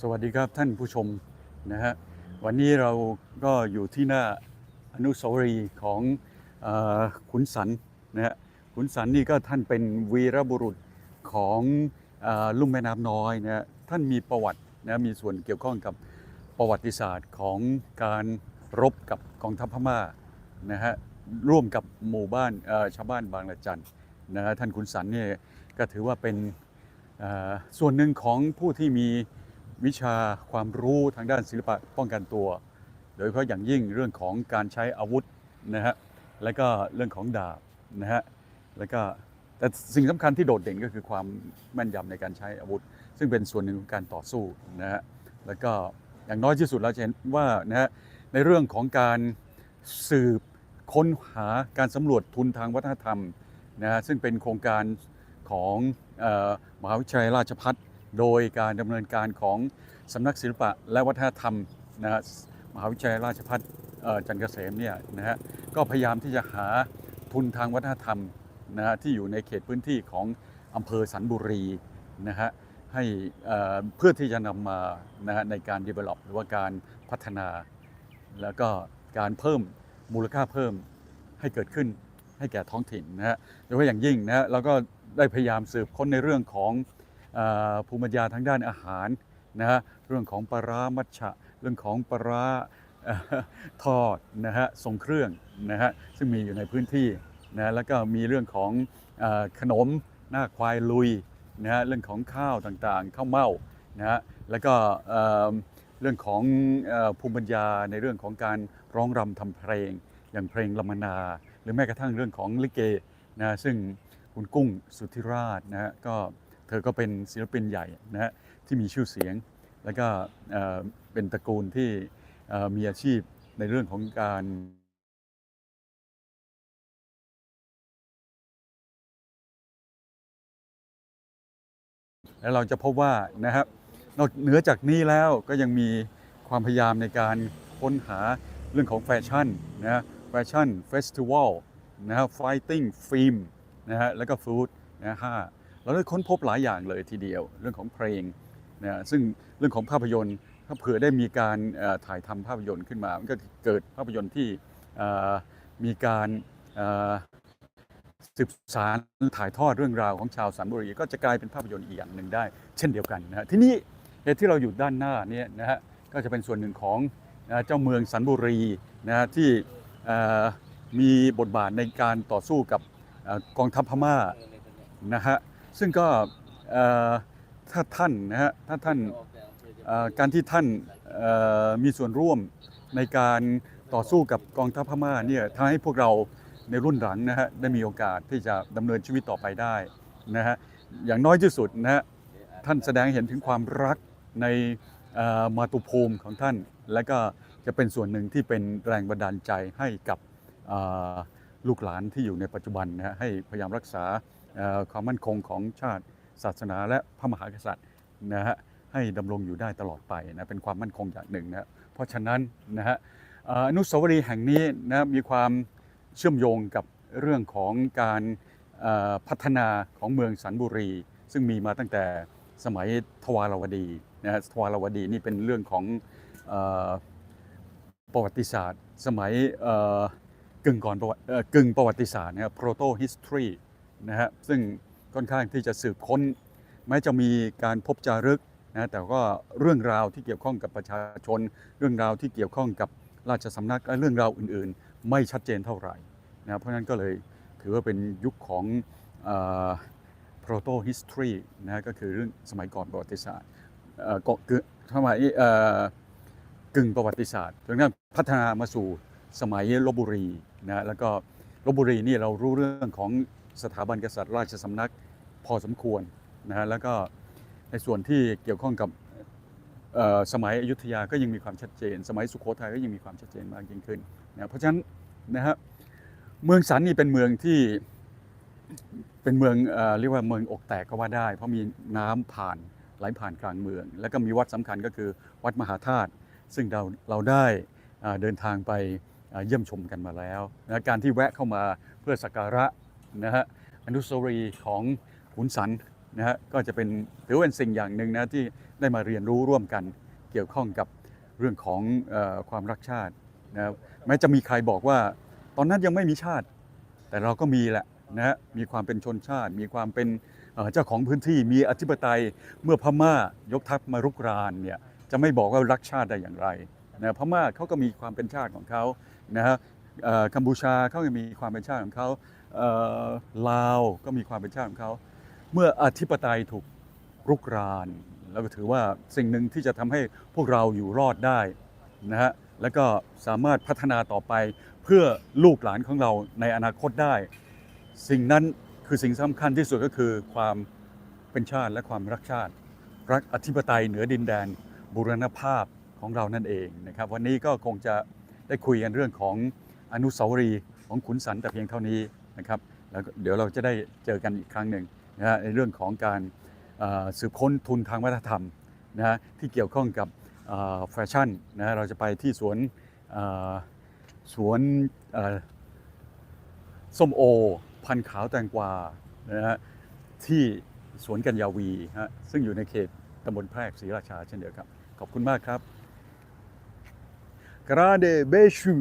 สวัสดีครับท่านผู้ชมนะฮะวันนี้เราก็อยู่ที่หน้าอนุสาวรีย์ของอขุนสันนะฮะขุนสันนี่ก็ท่านเป็นวีรบุรุษของอลุ่มแม่น้ำน้อยนะฮะท่านมีประวัตินะมีส่วนเกี่ยวข้องกับประวัติศาสตร์ของการรบกับกองทัพพม่านะฮะร่วมกับหมู่บ้านชาวบ้านบางละจันนะฮะท่านขุนสันเนี่ยก็ถือว่าเป็น ส่วนหนึ่งของผู้ที่มีวิชาความรู้ทางด้านศิลปะป้องกันตัว โดยเฉพาะอย่างยิ่งเรื่องของการใช้อาวุธนะฮะและก็เรื่องของดาบนะฮะแล้วก็แต่สิ่งสำคัญที่โดดเด่นก็คือความแม่นยำในการใช้อาวุธ ซึ่งเป็นส่วนหนึ่งของการต่อสู้นะฮะแล้วก็อย่างน้อยที่สุดเราจะเห็นว่านะฮะในเรื่องของการสืบค้นหาการสำรวจทุนทางวัฒนธรรมนะฮะซึ่งเป็นโครงการ ของออมหาวิทยาลัยราชพัฒโดยการดำเนินการของสำนักศิลปะและวัฒนธรรมนะฮะมหาวิทยาลัยราชพัฒจันเกษมเนี่ยนะฮะก็พยายามที่จะหาทุนทางวัฒนธรรมนะฮะที่อยู่ในเขตพื้นที่ของอำเภอสันบุรีนะฮะให้เพื่อที่จะนำมานะฮะในการ develop หรือว่าการพัฒนา แล้วก็การเพิ่มมูลค่าเพิ่มให้เกิดขึ้นให้แก่ท้องถิ่นนะฮะโดยเฉพาะอย่างยิ่งนะฮะเราก็ ได้พยายามสืบค้นในเรื่องของอภูมิปัญญาทางด้านอาหารนะฮะเรื่องของปลาร้ามัชฉะเรื่องของปลาร้าเอ่อทอดนะฮะทรงเครื่องนะฮะซึ่งมีอยู่ในพื้นที่นะแล้วก็มีเรื่องของอขนมหน้าควายลุยนะฮะเรื่องของข้าวต่างๆ ข้าวเม่านะฮะแล้วก็เรื่องของอภูมิปัญญาในเรื่องของการร้องรำทำเพลง อย่างเพลงลมนา หรือแม้กระทั่งเรื่องของลิเกนะซึ่ง คุณกุ้งสุธิราชนะฮะก็เธอก็เป็นศิลปินใหญ่นะฮะที่มีชื่อเสียง แล้วก็เป็นตระกูลที่มีอาชีพในเรื่องของการแล้วเราจะพบว่านะครับนอกเหนือจากนี้แล้วก็ยังมีความพยายามในการค้นหาเรื่องของแฟชั่นนะแฟชั่นเฟสติวัลนะฮะไฟติ้งฟิล์ม นะฮะแล้วก็ฟู้ดนะฮะเราได้ค้นพบหลายอย่างเลยทีเดียว เรื่องของเพลงนะฮะซึ่งเรื่องของภาพยนตร์ ถ้าเผื่อได้มีการถ่ายทำภาพยนตร์ขึ้นมา มันก็เกิดภาพยนตร์ที่มีการสืบสารถ่ายทอดเรื่องราวของชาวสันบุรีก็จะกลายเป็นภาพยนตร์อีกอย่างหนึ่งได้ เช่นเดียวกันนะฮะที่นี่เหตุที่เราอยู่ด้านหน้าเนี่ยนะฮะก็จะเป็นส่วนหนึ่งของเจ้าเมืองสันบุรีนะฮะที่มีบทบาทในการต่อสู้กับ กองทัพพม่านะฮะซึ่งก็ถ้าท่านนะฮะถ้าท่านการที่ท่านมีส่วนร่วมในการต่อสู้กับกองทัพพม่าเนี่ยทำให้พวกเราในรุ่นหลังนะฮะได้มีโอกาสที่จะดำเนินชีวิตต่อไปได้นะฮะอย่างน้อยที่สุดนะฮะท่านแสดงเห็นถึงความรักในมาตุภูมิของท่าน และก็จะเป็นส่วนหนึ่งที่เป็นแรงบันดาลใจให้กับ ลูกหลานที่อยู่ในปัจจุบันนะฮะให้พยายามรักษาความมั่นคงของชาติศาสนาและพระมหากษัตริย์นะฮะให้ดำรงอยู่ได้ตลอดไปนะเป็นความมั่นคงอย่างหนึ่งนะเพราะฉะนั้นนะฮะอนุสาวรีย์แห่งนี้นะมีความเชื่อมโยงกับเรื่องของการพัฒนาของเมืองสันบุรี ซึ่งมีมาตั้งแต่สมัยทวารวดีนะฮะทวารวดีนี่เป็นเรื่องของอประวัติศาสตร์ สมัยอ กึ่งก่อนประวัติกึ่งประวัติศาสตร์นะครับ proto history นะฮะซึ่งค่อนข้างที่จะสืบค้น แม้จะมีการพบจารึกนะแต่ก็เรื่องราวที่เกี่ยวข้องกับประชาชน เรื่องราวที่เกี่ยวข้องกับราชสำนักและเรื่องราวอื่น ๆ ไม่ชัดเจนเท่าไหร่นะเพราะนั้นก็เลยถือว่าเป็นยุคของอ proto history นะก็คือเรื่องสมัยก่อนประวัติศาสตร์เอ่อก็คือสมัยเอ่อกึ่งประวัติศาสตร์จนกระทั่งพัฒนามาสู่สมัยลบบุรี นะแล้วก็ลบบุรีนี่เรารู้เรื่องของสถาบันกษัตริย์ราชสำนักพอสมควรนะฮะแล้วก็ในส่วนที่เกี่ยวข้องกับสมัยอยุธยาก็ยังมีความชัดเจน สมัยสุโขทัยก็ยังมีความชัดเจนมากยิ่งขึ้นนะเพราะฉะนั้นนะฮะเมืองสันนี่เป็นเมืองที่เป็นเมืองเอเรียกว่าเมืองอกแตกก็ว่าได้ เพราะมีน้ำผ่านไหลผ่านกลางเมือง แล้วก็มีวัดสำคัญก็คือวัดมหาธาตุซึ่งเราเราได้เดินทางไป เยี่ยมชมกันมาแล้วนะการที่แวะเข้ามาเพื่อสักการะนะฮะอนุสาวรีย์ของขุนสันนะฮะก็จะเป็นถือเป็นสิ่งอย่างหนึ่งนะที่ได้มาเรียนรู้ร่วมกันเกี่ยวข้องกับเรื่องของอความรักชาตินะแม้จะมีใครบอกว่า ตอนนั้นยังไม่มีชาติ แต่เราก็มีแหละนะฮะมีความเป็นชนชาติ มีความเป็นเอ่อเจ้าของพื้นที่มีอธิปไตยเมื่อพม่ายกทัพมารุกรานเนี่ยจะไม่บอกว่ารักชาติได้อย่างไรนะพม่าเขาก็มีความเป็นชาติของเขา นะฮะกัมพูชาเขาก็มีความเป็นชาติของเขาลาวก็มีความเป็นชาติของเขา เมื่ออธิปไตยถูกรุกรานแล้วก็ถือว่าสิ่งหนึ่งที่จะทำให้พวกเราอยู่รอดได้นะฮะแล้วก็สามารถพัฒนาต่อไปเพื่อลูกหลานของเราในอนาคตได้ สิ่งนั้นคือสิ่งสำคัญที่สุดก็คือความเป็นชาติและความรักชาติ รักอธิปไตยเหนือดินแดนบูรณภาพของเรานั่นเองนะครับ วันนี้ก็คงจะ ได้คุยกันเรื่องของอนุสาวรีย์ของขุนสันแต่เพียงเท่านี้นะครับแล้วเดี๋ยวเราจะได้เจอกันอีกครั้งหนึ่งนะฮะในเรื่องของการสืบค้นทุนทางวัฒนธรรมนะฮะที่เกี่ยวข้องกับแฟชั่นนะฮะเราจะไปที่สวนสวนส้มโอ พันขาวแตงกวานะฮะที่สวนกัญญาวีฮะซึ่งอยู่ในเขตตำบลแพรกศรีราชาเช่นเดียวกันขอบคุณมากครับ Grade Beşü.